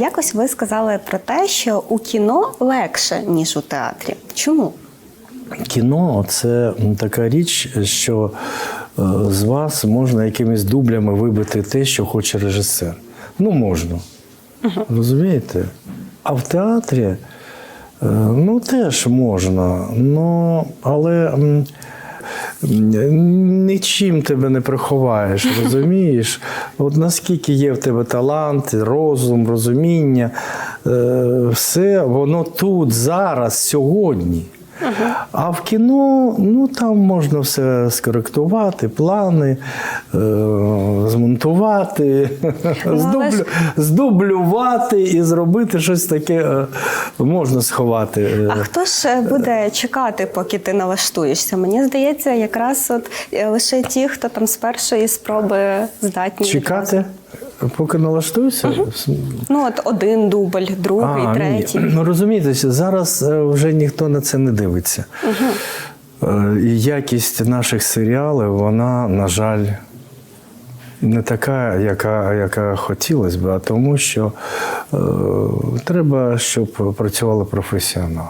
Якось ви сказали про те, що у кіно легше, ніж у театрі. Чому? Кіно це така річ, що е, з вас можна якимись дублями вибити те, що хоче режисер. Ну, можна. Розумієте? А в театрі е, ну теж можна. Ну, але нічим тебе не приховаєш, розумієш? От наскільки є в тебе талант, розум, розуміння, е, все воно тут, зараз, сьогодні. А в кіно ну там можна все скоректувати, плани, е, змонтувати, здублю, здублювати і зробити щось таке е, можна сховати. е. А хто ж е, буде чекати, поки ти налаштуєшся? Мені здається, якраз от е, лише ті, хто там з першої спроби здатні Чекати, поки налаштуюся. Ну от один дубль, другий, А, третій. Ні. Ну розумієте, зараз е, вже ніхто на це не дивиться. Е, І якість наших серіалів, вона, на жаль, не така, яка, яка хотілося б, а тому що е, треба, щоб працювали професіонали.